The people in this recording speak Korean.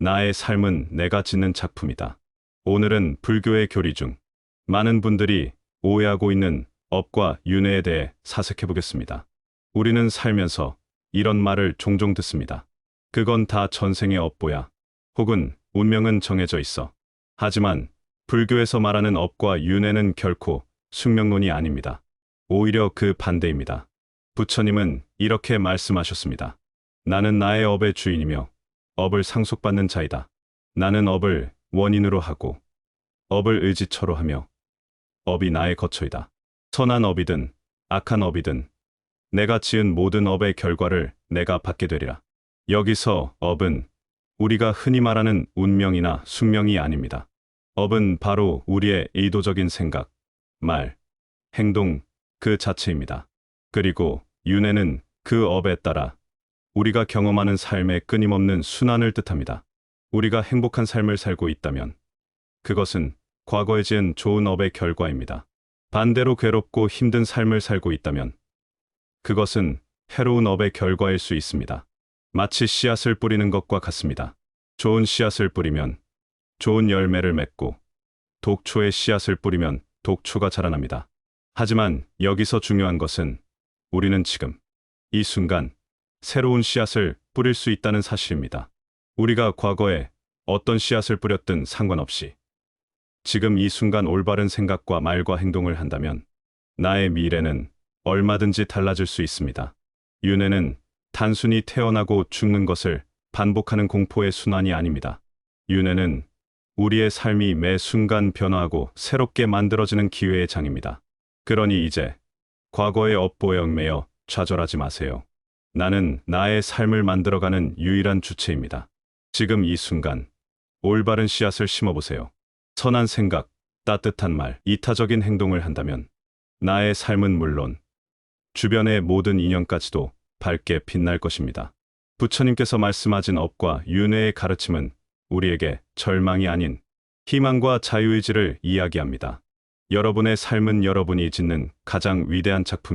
나의 삶은 내가 짓는 작품이다. 오늘은 불교의 교리 중 많은 분들이 오해하고 있는 업과 윤회에 대해 사색해 보겠습니다. 우리는 살면서 이런 말을 종종 듣습니다. 그건 다 전생의 업보야. 혹은 운명은 정해져 있어. 하지만 불교에서 말하는 업과 윤회는 결코 숙명론이 아닙니다. 오히려 그 반대입니다. 부처님은 이렇게 말씀하셨습니다. 나는 나의 업의 주인이며 업을 상속받는 자이다. 나는 업을 원인으로 하고 업을 의지처로 하며 업이 나의 거처이다. 선한 업이든 악한 업이든 내가 지은 모든 업의 결과를 내가 받게 되리라. 여기서 업은 우리가 흔히 말하는 운명이나 숙명이 아닙니다. 업은 바로 우리의 의도적인 생각, 말, 행동 그 자체입니다. 그리고 윤회는 그 업에 따라 우리가 경험하는 삶의 끊임없는 순환을 뜻합니다. 우리가 행복한 삶을 살고 있다면 그것은 과거에 지은 좋은 업의 결과입니다. 반대로 괴롭고 힘든 삶을 살고 있다면 그것은 해로운 업의 결과일 수 있습니다. 마치 씨앗을 뿌리는 것과 같습니다. 좋은 씨앗을 뿌리면 좋은 열매를 맺고 독초의 씨앗을 뿌리면 독초가 자라납니다. 하지만 여기서 중요한 것은 우리는 지금 이 순간 새로운 씨앗을 뿌릴 수 있다는 사실입니다. 우리가 과거에 어떤 씨앗을 뿌렸든 상관없이 지금 이 순간 올바른 생각과 말과 행동을 한다면 나의 미래는 얼마든지 달라질 수 있습니다. 윤회는 단순히 태어나고 죽는 것을 반복하는 공포의 순환이 아닙니다. 윤회는 우리의 삶이 매 순간 변화하고 새롭게 만들어지는 기회의 장입니다. 그러니 이제 과거의 업보에 얽매여 좌절하지 마세요. 나는 나의 삶을 만들어가는 유일한 주체입니다. 지금 이 순간 올바른 씨앗을 심어보세요. 선한 생각, 따뜻한 말, 이타적인 행동을 한다면 나의 삶은 물론 주변의 모든 인연까지도 밝게 빛날 것입니다. 부처님께서 말씀하신 업과 윤회의 가르침은 우리에게 절망이 아닌 희망과 자유의지를 이야기합니다. 여러분의 삶은 여러분이 짓는 가장 위대한 작품입니다.